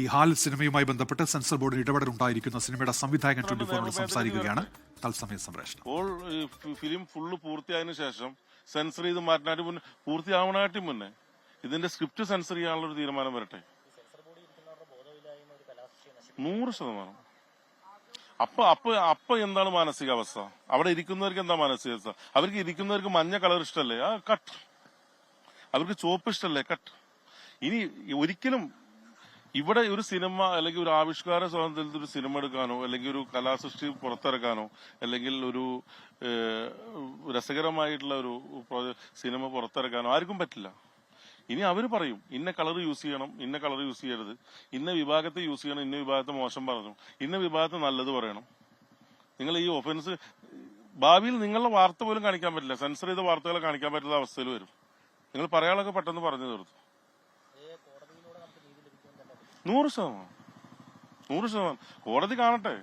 ഈ ഹാൽ സിനിമയുമായി ബന്ധപ്പെട്ട് സെൻസർ ബോർഡിന് ഇടപെടൽ ഉണ്ടായിരിക്കുന്ന സിനിമയുടെ സംവിധായകൻ ട്വന്റി ഫോറിനോട് സംസാരിക്കുകയാണ്. തത്സമയ സംപ്രേഷണം. ഈ ഫിലിം ഫുള്ള് പൂർത്തിയായതിനു ശേഷം സെൻസർ ചെയ്ത് മാറ്റാനായിട്ട് മുന്നേ പൂർത്തിയാവണായിട്ട് മുന്നേ ഇതിന്റെ സ്ക്രിപ്റ്റ് സെൻസർ ചെയ്യാനുള്ള ഒരു തീരുമാനം വരട്ടെ. നൂറ് ശതമാനം. അപ്പൊ അപ്പൊ അപ്പൊ എന്താണ് മാനസികാവസ്ഥ? അവിടെ ഇരിക്കുന്നവർക്ക് എന്താ മാനസികാവസ്ഥ? അവർക്ക് ഇരിക്കുന്നവർക്ക് മഞ്ഞ കളർ ഇഷ്ടല്ലേ? ആ കട്ട്. അവർക്ക് ചുവപ്പ് ഇഷ്ടല്ലേ? കട്ട്. ഇനി ഒരിക്കലും ഇവിടെ ഒരു സിനിമ അല്ലെങ്കിൽ ഒരു ആവിഷ്കാര സ്വാതന്ത്ര്യത്തിൽ ഒരു സിനിമ എടുക്കാനോ അല്ലെങ്കിൽ ഒരു കലാസൃഷ്ടി പുറത്തിറക്കാനോ അല്ലെങ്കിൽ ഒരു രസകരമായിട്ടുള്ള ഒരു സിനിമ പുറത്തിറക്കാനോ ആർക്കും പറ്റില്ല. ഇനി അവർ പറയും ഇന്ന കളർ യൂസ് ചെയ്യണം ഇന്ന കളർ യൂസ് ചെയ്യരുത് ഇന്ന വിഭാഗത്തെ യൂസ് ചെയ്യണം ഇന്ന വിഭാഗത്തെ മോശം പറഞ്ഞു ഇന്ന വിഭാഗത്തെ നല്ലത് പറയണം. നിങ്ങൾ ഈ ഒഫൻസ് ഭാവിയിൽ നിങ്ങളുടെ വാർത്ത പോലും കാണിക്കാൻ പറ്റില്ല സെൻസർ ചെയ്ത വാർത്തകൾ കാണിക്കാൻ പറ്റുന്ന അവസ്ഥയിൽ വരും. നിങ്ങൾ പറയാനൊക്കെ പെട്ടെന്ന് പറഞ്ഞു തീർത്തു. നൂറ് ശതമാനം. നൂറ് ശതമാനം. കോടതി കാണട്ടെ.